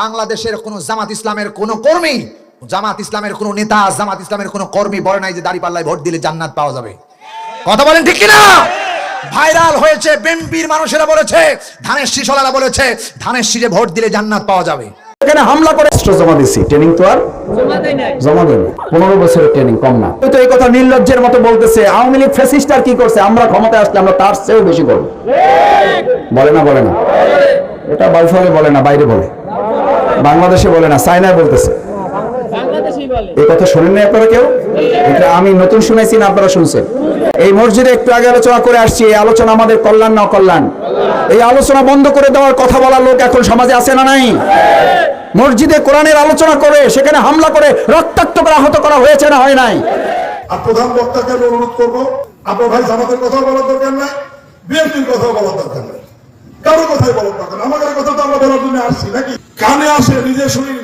বাংলাদেশের কোন জামাত ইসলামের কোন কর্মী জামাত ইসলামের কোন নেতা জামাত ইসলামের কোন কর্মী বলে নাই যে দাঁড়িপাল্লায় ভোট দিলে জান্নাত পাওয়া যাবে। কথা বলেন ঠিক কিনা? ভাইরাল হয়েছে বেম্পির মানুষেরা বলেছে ধানের শীষলারা বলেছে ধানের শীষে ভোট দিলে জান্নাত পাওয়া যাবে। এখানে হামলা করে রাষ্ট্র জমা দিছি ট্রেনিং তো আর? জমা দেয়নি। পনেরো বছরের ট্রেনিং কম না। তো এই কথা নির্লজ্জের মতো বলতেছে আওয়ামী লীগ ফ্যাসিস্ট কি করছে? আমরা ক্ষমতায় আসলে আমরা তার চেয়েও বেশি করব। বলে না বলে না। এটা বাইফলে বলে না বাইরে বলে। বাংলাদেশে বলে না চায়নায় বলতেছে। এই কথা শোনেন না আপনারা কেউ? এটা আমি নতুন শুনেছি না আপনারা শুনছেন? এই মসজিদে একটু আগে আলোচনা করে আসছি এই আলোচনা আমাদের কল্যাণ না অকল্যাণ? এই আলোচনা বন্ধ করে দেওয়ার কথা বলার লোক এখন সমাজে আছে না নাই? মসজিদে কোরআনের আলোচনা করে সেখানে হামলা করে রক্তাক্ত করে আহত করা হয়েছে না হয় নাই? আর প্রধান বক্তাকে অনুরোধ করব আপনার ভাই জামাতের কথা বলার দরকার নাই বিএনপির কথা বলার দরকার নাই। কারও কথাই আমাদের কথা তো আমরা বলার জন্য আসছি, নাকি? কানে আসে, নিজে শুনি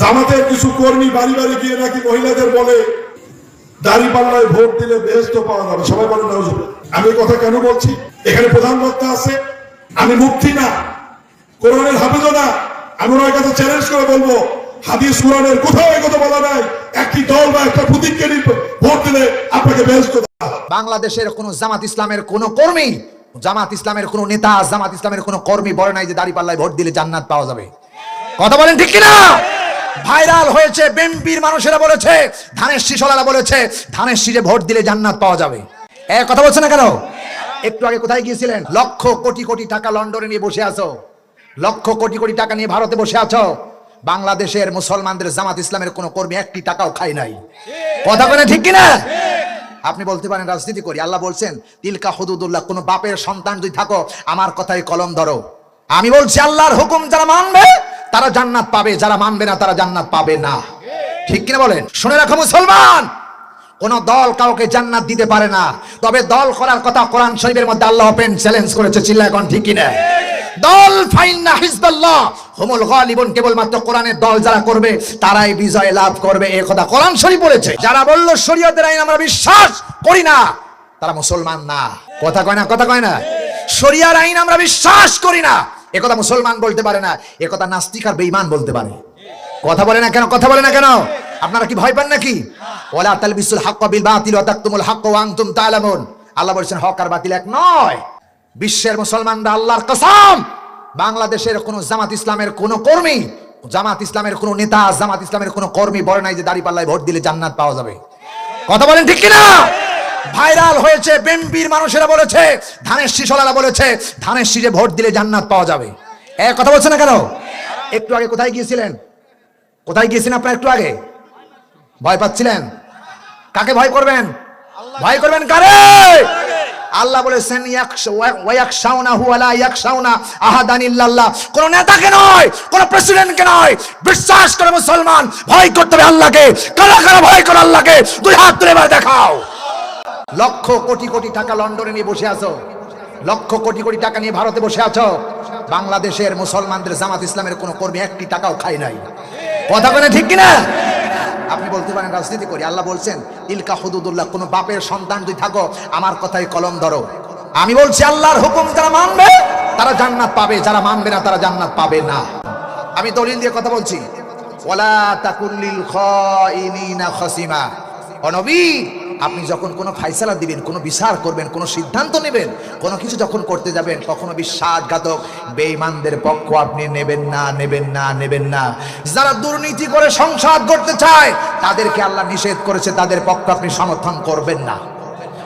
জামাতের কিছু কর্মী বাড়ি বাড়ি গিয়ে নাকি মহিলাদের বলে ভোট দিলে বেহেস্ত পাওয়া যাবে। সবাই। আমি কথা কেন বলছি? এখানে প্রধান বক্তা আছে। আমি মুক্তি না। কোরআনের হাফেজও না। আমি ওনার কাছে চ্যালেঞ্জ করে বলব, হাদিস কোরআনের কোথাও এই কথা বলা নাই। একটি দল বা একটা প্রতীককে ভোট দিলে আপনাকে বেহেস্ত বাংলাদেশের কোন জামাত ইসলামের কোন কর্মী জামাত ইসলামের কোন নেতা, জামাত ইসলামের কোন কর্মী বলে নাই যে দাঁড়িপাল্লায় ভোট দিলে জান্নাত পাওয়া যাবে। কথা বলেন ঠিক কিনা? ভাইরাল হয়েছে বেম্পির মানুষেরা বলেছে, ধানের শীষলারা বলেছে, ধানের শীষে ভোট দিলে জান্নাত পাওয়া যাবে। এ কথা বলছে না কেন? একটু আগে কোথায় গিয়েছিলেন? লক্ষ কোটি কোটি টাকা লন্ডনে নিয়ে বসে আছো। লক্ষ কোটি কোটি টাকা নিয়ে ভারতে বসে আছো। বাংলাদেশের মুসলমানদের জামাত ইসলামের কোন কর্মী একটি টাকাও খায় নাই। কথা বলে ঠিক কিনা? আপনি বলতে পারেন, রাজনীতি করি। আল্লাহ বলছেন, তিলকা হদুদুল্লাহ, কোন বাপের সন্তান যদি থাকো, আমার কথাই কলম ধরো। আমি বলছি, আল্লাহর হুকুম যারা মানবে, তারা জান্নাত পাবে। যারা মানবে না, তারা জান্নাত পাবে না। ঠিক কিনা বলেন? শুনে রাখো মুসলমান! কোন দল কাউকে জান্নাত দিতে পারে না। তবে দল করার কথা কোরআন শরীফের মধ্যে আল্লাহ ওপেন চ্যালেঞ্জ করেছে চিল্লা এখন ঠিক কিনা? দল ফাইন্না হিজবাল্লাহ। হুমুল গালিবুন কেবলমাত্র কোরআনের দল যারা করবে, তারাই বিজয় লাভ করবে এই কথা কোরআন শরীফ বলেছে। যারা বলল, শরীয়তের আইন আমরা বিশ্বাস করি না, তারা মুসলমান না। কথা কয় না, কথা কয় না। শরিয়ার আইন আমরা বিশ্বাস করি না একথা মুসলমান বলতে পারে না একথা নাস্তিক আর বেঈমান বলতে পারে। কথা বলে না কেন, কথা বলে না কেন? আপনারা কি ভয় পান নাকি? ওলা তালবিসুল হাক্ক বিল বাতিল ওয়া তাকতুমুল হাক্ক ওয়া আনতুম তাআলামুন আল্লাহ বলেছেন, হক আর বাতিল এক নয়। বিশ্বের মুসলমানরা আল্লাহর কসম, বাংলাদেশের কোন জামাত ইসলামের কোন কর্মী, জামাত ইসলামের কোন নেতা, জামাত ইসলামের কোন কর্মী বলে নাই যে দাঁড়িপাল্লায় ভোট দিলে জান্নাত পাওয়া যাবে। কথা বলেন ঠিক কিনা? ভাইরাল হয়েছে বেম্পির মানুষেরা বলেছে, ধানের শীষলারা বলেছে, ধানের শীষে ভোট দিলে জান্নাত পাওয়া যাবে। এ কথা বলছে না কেন? একটু আগে কোথায় গিয়েছিলেন? কোথায় গিয়েছিলেন আপনার একটু আগে? ভয় পাচ্ছিলেন? কাকে ভয় করবেন? ভয় করবেন কারে? আল্লাহ বলেছেন কোন নেতাকে নয়, কোন প্রেসিডেন্টকে নয়। বিশ্বাস করে মুসলমান, ভয় করতে হবে আল্লাহকে। কারা কারা ভয় করে আল্লাহকে? দুই হাত তুলে এবার দেখাও। লক্ষ কোটি কোটি টাকা লন্ডনে নিয়ে বসে আছো। লক্ষ কোটি কোটি টাকা নিয়ে ভারতে বসে আছো। বাংলাদেশের মুসলমানদের জামাত ইসলামের কোন কর্মী একটি টাকাও খায় নাই। কথা বলে ঠিক কিনা? আপনি বলতে পারেন, রাজনীতি করি। আল্লাহ বলছেন, ইলকা হুদুদুল্লাহ, কোন বাপের সন্তান যদি থাকো, আমার কথাই কলম ধরো। আমি বলছি, আল্লাহর হুকুম যারা মানবে, তারা জান্নাত পাবে। যারা মানবে না, তারা জান্নাত পাবে না। আমি দলিল দিয়ে কথা বলছি। ওলা তাকুল্লিল খাইনিনা খাসিমা। ও নবী আপনি যখন কোনো ফাইসালা দিবেন, কোনো বিচার করবেন, কোনো সিদ্ধান্ত নেবেন, কোনো কিছু যখন করতে যাবেন, কখনো বিশ্বাসঘাতক বেঈমানদের পক্ষ আপনি নেবেন না নেবেন না নেবেন না। যারা দুর্নীতি করে সংসার করতে চায়, তাদেরকে আল্লাহ নিষেধ করেছে, তাদের পক্ষ আপনি সমর্থন করবেন না।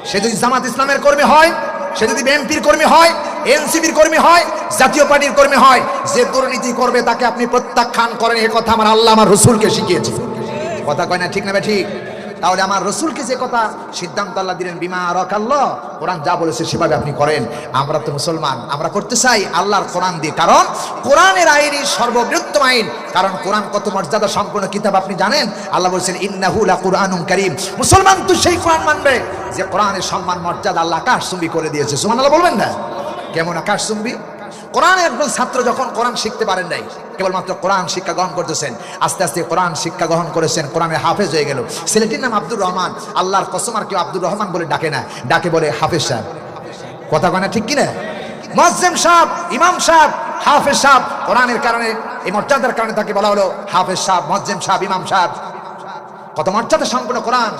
সে যদি জামাত ইসলামের কর্মী হয়, সে যদি বিএনপির কর্মী হয়, এনসিপির কর্মী হয়, জাতীয় পার্টির কর্মী হয়, যে দুর্নীতি করবে, তাকে আপনি প্রত্যাখ্যান করেন, এ কথা আমার আল্লাহ আমার রসুলকে শিখিয়েছে। কথা কয় না ঠিক না ঠিক? তাহলে আমার রসুলকে যে কথা সিদ্ধান্ত আল্লাহ দিলেন, বিমা রকাল্লাহ কোরআন যা বলেছে সেভাবে আপনি করেন। আমরা তো মুসলমান, আমরা করতে চাই আল্লাহর কোরআন দিয়ে। কারণ কোরআনের আইনই সর্ববৃহত্তম আইন। কারণ কোরআন কত মর্যাদা সম্পূর্ণ কিতাব আপনি জানেন? আল্লাহ বলছেন ইন্নাহুলা কোরআনুম করিম মুসলমান তো সেই কোরআন মানবে যে কোরআনের সম্মান, মর্যাদা আল্লাহ আকাশ চুম্বি করে দিয়েছে। সুমান আল্লাহ বলবেন না? কেমন আকাশ চুম্বি কোরআনের একজন ছাত্র যখন কোরআন শিখতে পারেন নাই, কেবলমাত্র কোরআন শিক্ষা গ্রহণ করতেছেন, আস্তে আস্তে কোরআন শিক্ষা গ্রহণ করেছেন কোরআনের হাফেজ হয়ে গেল। ছেলেটির নাম আব্দুর রহমান, আল্লাহর কসম আর কেউ আব্দুর রহমান বলে ডাকে না, ডাকে বলে হাফেজ সাহেব। কথা কয় না ঠিক কিনা? মসজিম সাহেব, ইমাম সাহেব, হাফেজ সাহেব, কোরআনের কারণে, এই মর্যাদার কারণে তাকে বলা হলো হাফেজ সাহেব মজ্জেম সাহেব, ইমাম সাহেব। কত মর্যাদা সম্পূর্ণ কোরআন।